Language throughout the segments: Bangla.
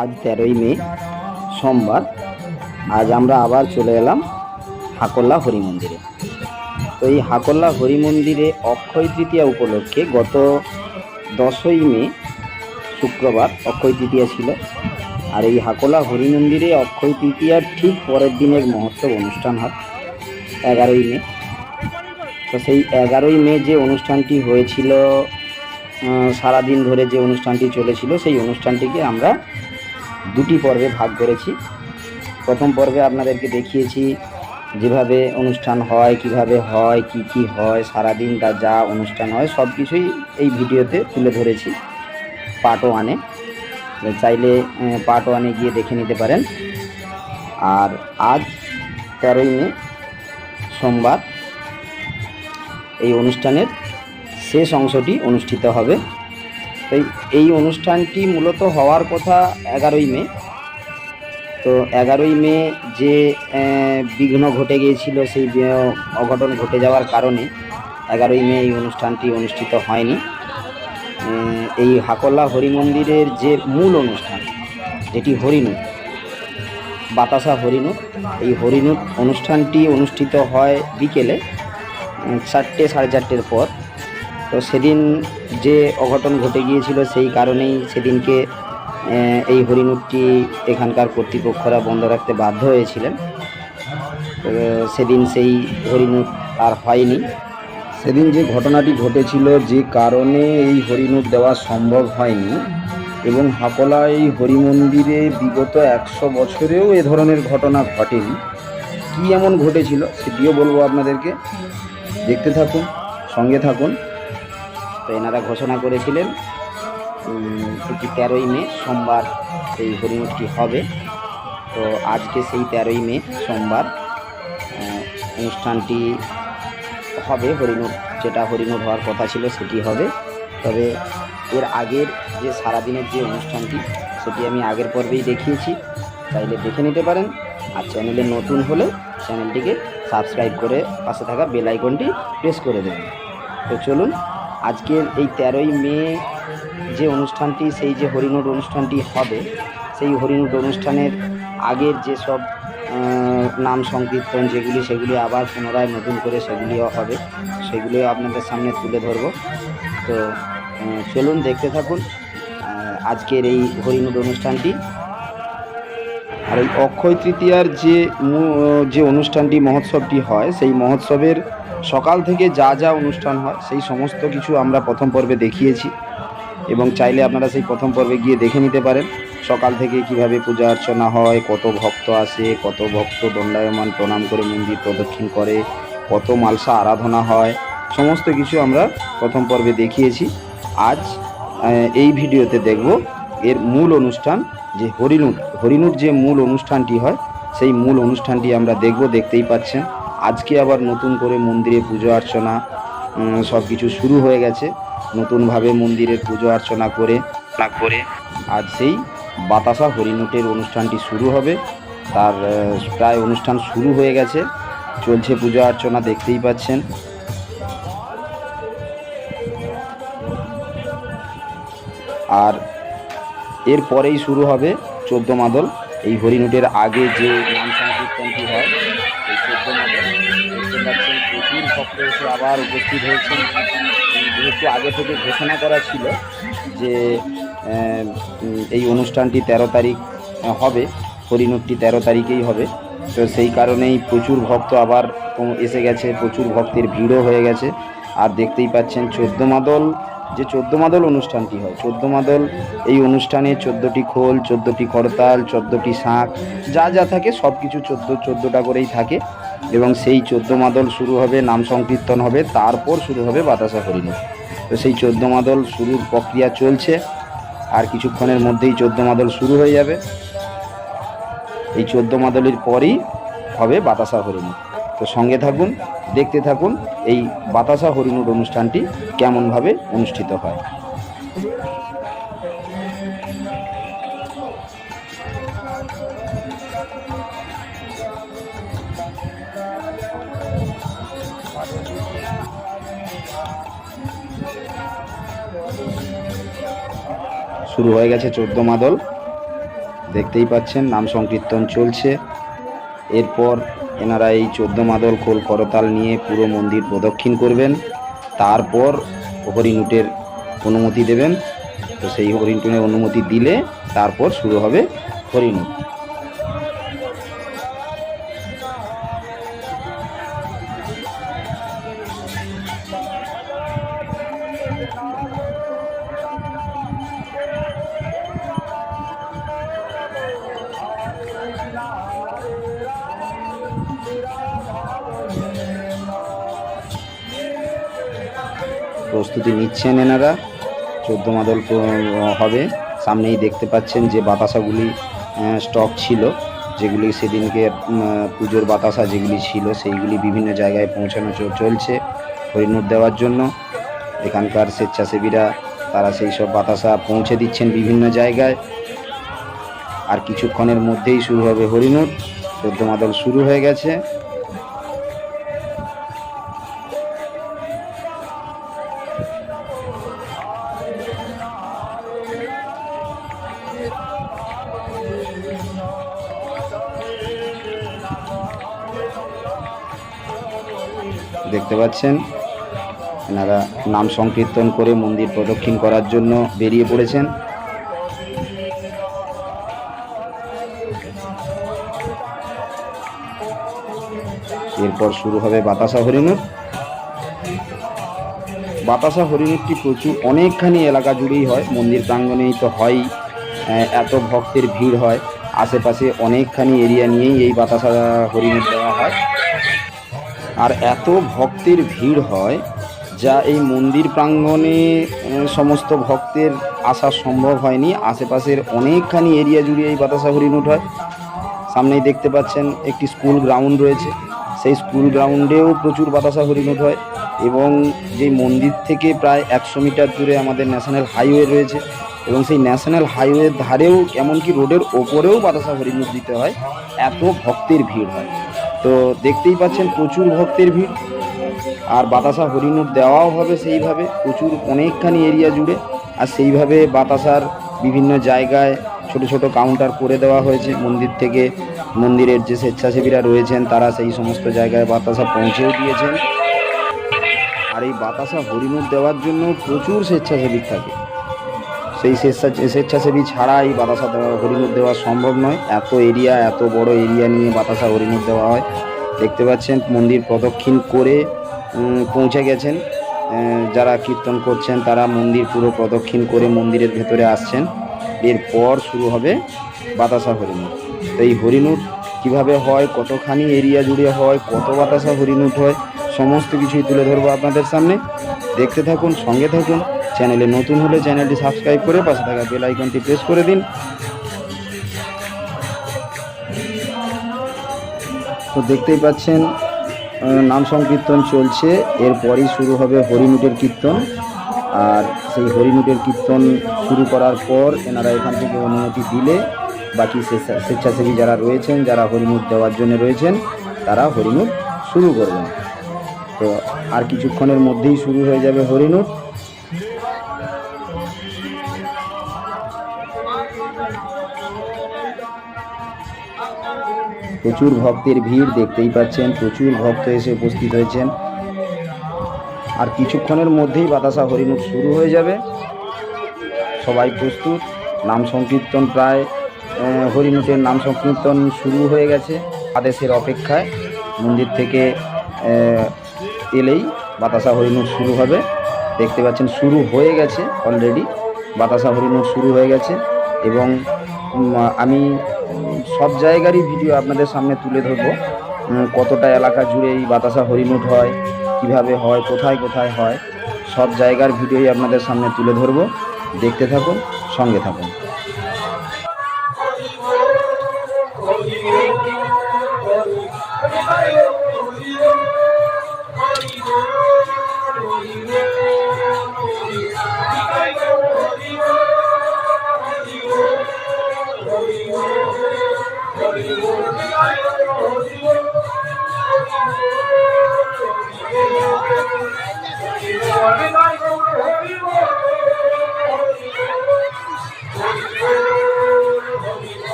আজ তেরোই মে, সোমবার। আজ আমরা আবার চলে এলাম হাকল্লা হরি মন্দিরে। তো এই হাকল্লা হরি মন্দিরে অক্ষয় তৃতীয়া উপলক্ষে গত দশই মে, শুক্রবার অক্ষয় তৃতীয়া ছিল। আর এই হাকলা হরি মন্দিরে অক্ষয় তৃতীয়ার ঠিক পরের দিনের মহোৎসব অনুষ্ঠান হয়, এগারোই মে। তো সেই এগারোই মে যে অনুষ্ঠানটি হয়েছিল সারাদিন ধরে যে অনুষ্ঠানটি চলেছিল, সেই অনুষ্ঠানটিকে আমরা দুটি পর্বে ভাগ করেছি। প্রথম পর্বে আপনাদেরকে দেখিয়েছি যেভাবে অনুষ্ঠান হয়, কীভাবে হয়, কি কি হয়, সারাদিন তা যা অনুষ্ঠান হয়, সব কিছুই এই ভিডিওতে তুলে ধরেছি পার্ট ওয়ানে চাইলে পার্ট ওয়ানে গিয়ে দেখে নিতে পারেন। আর আজ তেরোই মে, সোমবার, এই অনুষ্ঠানের শেষ অংশটি অনুষ্ঠিত হবে। তো এই অনুষ্ঠানটি মূলত হওয়ার কথা এগারোই মে। তো এগারোই মে যে বিঘ্ন ঘটে গিয়েছিল, সেই অঘটন ঘটে যাওয়ার কারণে এগারোই মে এই অনুষ্ঠানটি অনুষ্ঠিত হয়নি। এই হাকল্লা হরি মন্দিরের যে মূল অনুষ্ঠান, যেটি হরিণুট বাতাসা হরিণুট এই হরিণুট অনুষ্ঠানটি অনুষ্ঠিত হয় বিকেলে চারটে সাড়ে চারটের পর। তো সেদিন যে অঘটন ঘটে গিয়েছিল সেই কারণেই সেদিনকে এই হরিণুটটি এখানকার কর্তৃপক্ষরা বন্ধ রাখতে বাধ্য হয়েছিলেন। সেদিন সেই হরিণুট আর হয়নি। সেদিন যে ঘটনাটি ঘটেছিল যে কারণে এই হরিণুট দেওয়া সম্ভব হয়নি এবং হাকলা এই হরিমন্দিরে বিগত একশো বছরেও এ ধরনের ঘটনা ঘটেনি। কী এমন ঘটেছিল সেটিও বলব আপনাদেরকে। দেখতে থাকুন, সঙ্গে থাকুন। তো এনারা ঘোষণা করেছিলেন এটি তেরোই মে সোমবার এই হরিণুটটি হবে। তো আজকে সেই তেরোই মে সোমবার অনুষ্ঠানটি হবে হরিণুট যেটা হরিণুট হওয়ার কথা ছিল সেটি হবে। তবে এর আগের যে সারাদিনের যে অনুষ্ঠানটি, সেটি আমি আগের পর্বেই দেখিয়েছি। চাইলে দেখে নিতে পারেন। আর চ্যানেলে নতুন হলে চ্যানেলটিকে সাবস্ক্রাইব করে পাশে থাকা বেল আইকনটি প্রেস করে দেবেন। তো চলুন আজকের এই তেরোই মে যে অনুষ্ঠানটি, সেই যে হরিণুট অনুষ্ঠানটি হবে, সেই হরিণুট অনুষ্ঠানের আগের যেসব নাম সংকীর্তন যেগুলি, সেগুলি আবার পুনরায় নতুন করে সেগুলিও হবে, সেগুলিও আপনাদের সামনে তুলে ধরবো। তো চলুন দেখতে থাকুন আজকের এই হরিণুট অনুষ্ঠানটি। আর এই অক্ষয় তৃতীয়ার যে যে অনুষ্ঠানটি, মহোৎসবটি হয়, সেই মহোৎসবের সকাল থেকে যা যা অনুষ্ঠান হয়, সেই সমস্ত কিছু আমরা প্রথম পর্বে দেখিয়েছি এবং চাইলে আপনারা সেই প্রথম পর্বে গিয়ে দেখে নিতে পারেন, সকাল থেকে কীভাবে পূজা অর্চনা হয়, কত ভক্ত আসে, কত ভক্ত দণ্ডায়মান প্রণাম করে মন্দির প্রদক্ষিণ করে, কত মালসা আরাধনা হয়, সমস্ত কিছু আমরা প্রথম পর্বে দেখিয়েছি। আজ এই ভিডিওতে দেখব এর মূল অনুষ্ঠান যে হরিণুট হরিণুট যে মূল অনুষ্ঠানটি হয়, সেই মূল অনুষ্ঠানটি আমরা দেখব, দেখতেই পাচ্ছেন। আজকে আবার নতুন করে মন্দিরে পুজো অর্চনা সব কিছু শুরু হয়ে গেছে। নতুনভাবে মন্দিরের পুজো অর্চনা করে না করে আজ সেই বাতাসা হরিণুটের অনুষ্ঠানটি শুরু হবে। তার প্রায় অনুষ্ঠান শুরু হয়ে গেছে। চলছে পুজো অর্চনা, দেখতেই পাচ্ছেন। আর এর পরেই শুরু হবে চোদ্দ মাদল। এই হরিণুটের আগে যে নাম সংকীর্তনটি হয় প্রচুর ভক্ত এসে আবার উপস্থিত হয়েছেন। যেহেতু আগে থেকে ঘোষণা করা ছিল যে এই অনুষ্ঠানটি তেরো তারিখ হবে হরিণুটটি তেরো তারিখেই হবে। তো সেই কারণেই প্রচুর ভক্ত আবার এসে গেছে, প্রচুর ভক্তের ভিড়ও হয়ে গেছে। আর দেখতেই পাচ্ছেন চোদ্দ মাদল, যে চোদ্দ মাদল অনুষ্ঠানটি হয়, চোদ্দ মাদল, এই অনুষ্ঠানে চোদ্দোটি খোল, চোদ্দোটি করতাল, চোদ্দোটি শাঁখ, যা যা থাকে সব কিছু চোদ্দ, চোদ্দোটা করেই থাকে। এবং সেই চোদ্দ মাদল শুরু হবে, নাম সংকীর্তন হবে, তারপর শুরু হবে বাতাসা হরিণুট তো সেই চোদ্দ মাদল শুরুর প্রক্রিয়া চলছে, আর কিছুক্ষণের মধ্যেই চোদ্দ মাদল শুরু হয়ে যাবে। এই চোদ্দ মাদলের পরই হবে বাতাসা হরিণুট তো সঙ্গে থাকুন, দেখতে থাকুন এই বাতাসা হরিণুর অনুষ্ঠানটি কেমনভাবে অনুষ্ঠিত হয়। শুরু হয়ে গেছে চোদ্দ মাদল। দেখতেই পাচ্ছেন, নাম সংকীর্তন চলছে। এরপর এনারা এই চোদ্দ মাদল খোল করতাল নিয়ে পুরো মন্দির প্রদক্ষিণ করবেন। তারপর হরিণুটের অনুমতি দেবেন। তো সেই হরিণটুনের অনুমতি দিলে তারপর শুরু হবে হরিণুট। প্রস্তুতি এনারা। চোদ্দ মাদল হবে। সামনেই দেখতে পাচ্ছেন যে বাতাসাগুলি স্টক ছিল, যেগুলি সেদিনকে পুজোর বাতাসা যেগুলি ছিল, সেইগুলি বিভিন্ন জায়গায় পৌঁছানো চলছে হরিণুট দেওয়ার জন্য। এখানকার স্বেচ্ছাসেবীরা, তারা সেই সব বাতাসা পৌঁছে দিচ্ছেন বিভিন্ন জায়গায়। আর কিছুক্ষণের মধ্যেই শুরু হবে হরিণুট চোদ্দ মাদল শুরু হয়ে গেছে। পাচ্ছেন। এনারা নাম সংকীর্তন করে মন্দির প্রদক্ষিণ করার জন্য বেরিয়ে পড়েছেন। এরপর শুরু হবে বাতাসা হরিণুর। বাতাসা হরিণুরটি প্রচুর, অনেকখানি এলাকা জুড়েই হয়, মন্দির প্রাঙ্গণেই তো হয়ই এত ভক্তের ভিড় হয়। আশেপাশে অনেকখানি এরিয়া নিয়েই এই বাতাসা হরিণুর দেওয়া হয়। আর এত ভক্তের ভিড় হয় যা এই মন্দির প্রাঙ্গণে সমস্ত ভক্তের আসা সম্ভব হয়নি। আশেপাশের অনেকখানি এরিয়া জুড়ে এই বাতাসা হরিণুট হয়। সামনেই দেখতে পাচ্ছেন একটি স্কুল গ্রাউন্ড রয়েছে। সেই স্কুল গ্রাউন্ডেও প্রচুর বাতাসা হরিণুট হয় এবং যে মন্দির থেকে প্রায় একশো মিটার দূরে আমাদের ন্যাশনাল হাইওয়ে রয়েছে এবং সেই ন্যাশনাল হাইওয়ের ধারেও, এমনকি রোডের ওপরেও বাতাসা হরিণুট দিতে হয়। এত ভক্তের ভিড় হয়। তো দেখতেই পাচ্ছেন প্রচুর ভক্তের ভিড়। আর বাতাসা হরিণুট দেওয়াও হবে সেইভাবে, প্রচুর অনেকখানি এরিয়া জুড়ে। আর সেইভাবে বাতাসার বিভিন্ন জায়গায় ছোট ছোট কাউন্টার করে দেওয়া হয়েছে। মন্দির থেকে মন্দিরের যে স্বেচ্ছাসেবীরা রয়েছেন, তারা সেই সমস্ত জায়গায় বাতাসা পৌঁছেও দিয়েছেন। আর এই বাতাসা হরিণুট দেওয়ার জন্য প্রচুর স্বেচ্ছাসেবী থাকে। সেই স্বেচ্ছা স্বেচ্ছাসেবী ছাড়া এই বাতাসা দেওয়া দেওয়া সম্ভব নয়। এত এরিয়া, এত বড় এরিয়া নিয়ে বাতাসা হরিণুট দেওয়া হয়। দেখতে পাচ্ছেন, মন্দির প্রদক্ষিণ করে পৌঁছে গেছেন। যারা কীর্তন করছেন, তারা মন্দির পুরো প্রদক্ষিণ করে মন্দিরের ভেতরে আসছেন। এরপর শুরু হবে বাতাসা হরিণুট তো এই হরিণুট কীভাবে হয়, কতখানি এরিয়া জুড়ে হয়, কত বাতাসা হরিণুট হয়, সমস্ত কিছুই তুলে ধরবো আপনাদের সামনে। দেখতে থাকুন, সঙ্গে থাকুন। চ্যানেলে নতুন হলে চ্যানেলটি সাবস্ক্রাইব করে পাশে থাকা বেল আইকনটি প্রেস করে দিন। তো দেখতেই পাচ্ছেন নাম সংকীর্তন চলছে। এরপরই শুরু হবে হরিমুটের কীর্তন। আর সেই হরিমুটের কীর্তন শুরু করার পর এনারা এখান থেকে অনুমতি দিলে বাকি স্বেচ্ছাসেবী যারা রয়েছেন, যারা হরিমুট দেওয়ার জন্য রয়েছেন, তারা হরিমুট শুরু করবেন। তো আর কিছুক্ষণের মধ্যেই শুরু হয়ে যাবে হরিণুট প্রচুর ভক্তের ভিড় দেখতেই পাচ্ছেন, প্রচুর ভক্ত এসে উপস্থিত হয়েছেন। আর কিছুক্ষণের মধ্যেই বাতাসা হরিণুট শুরু হয়ে যাবে। সবাই প্রস্তুত, নাম সংকীর্তন প্রায় হরিণুটের নাম সংকীর্তন শুরু হয়ে গেছে। আদেশের অপেক্ষায় মন্দির থেকে এলেই বাতাসা হরিণুট শুরু হবে। দেখতে পাচ্ছেন শুরু হয়ে গেছে অলরেডি বাতাসা হরিণুট শুরু হয়ে গেছে। এবং আমি সব জায়গারই ভিডিও আপনাদের সামনে তুলে ধরবো। কতটা এলাকা জুড়ে এই বাতাসা হরিণুট হয়, কীভাবে হয়, কোথায় কোথায় হয়, সব জায়গার ভিডিওই আপনাদের সামনে তুলে ধরবো। দেখতে থাকুন, সঙ্গে থাকুন।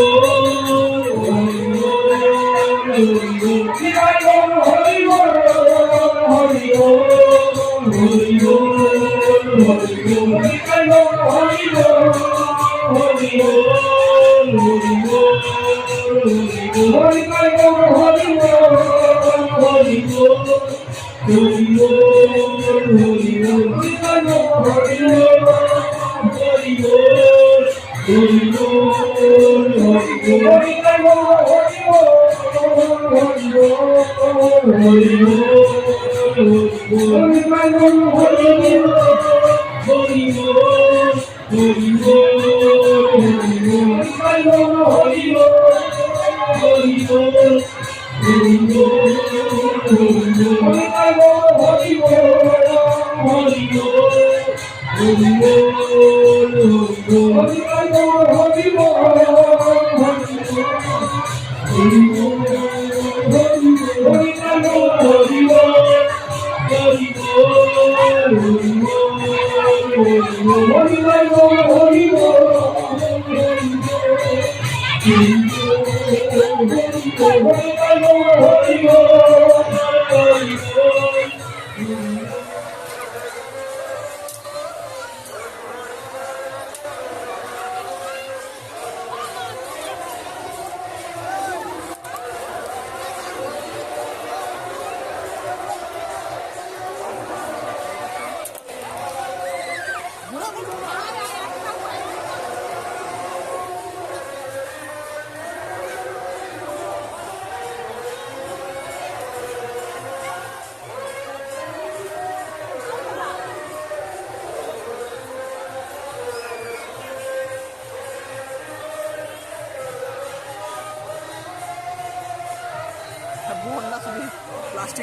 Oh, হরি হরি হরি হরি হরি বল হরি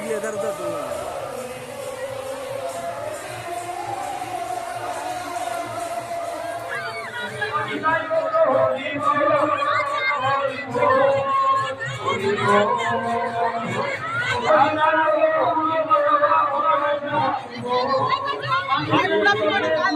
भी इधर उधर दूंगा पूरा पूरा निकाल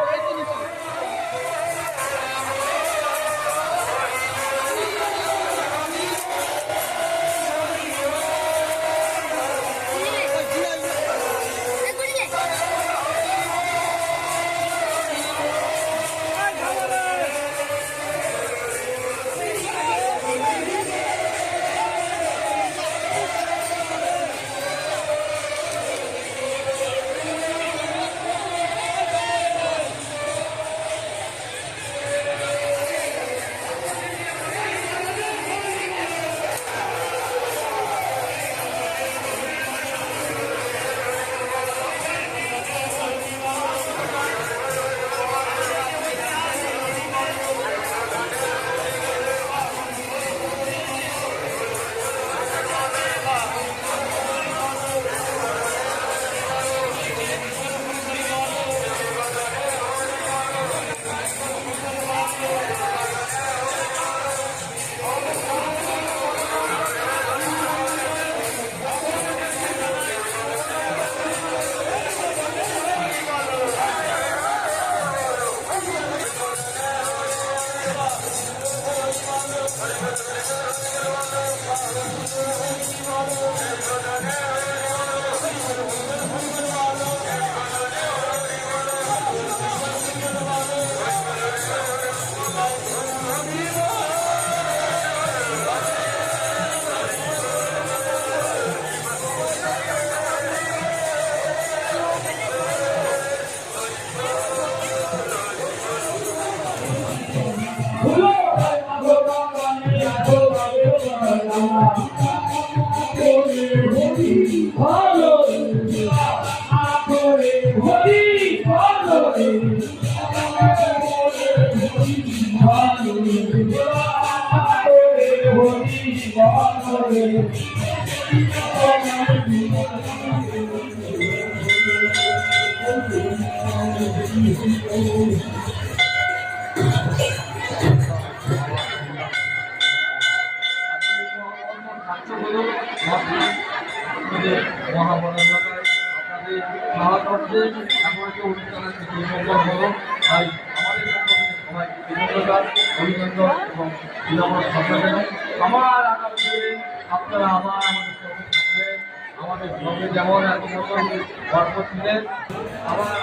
祝你生快乐 একটা অনুষ্ঠানের আমাদের এবং বিনম্র শ্রদ্ধা আমার আগামী দিনে আপনারা আমাদের যেমন এত বছর গর্ব ছিলেন আবার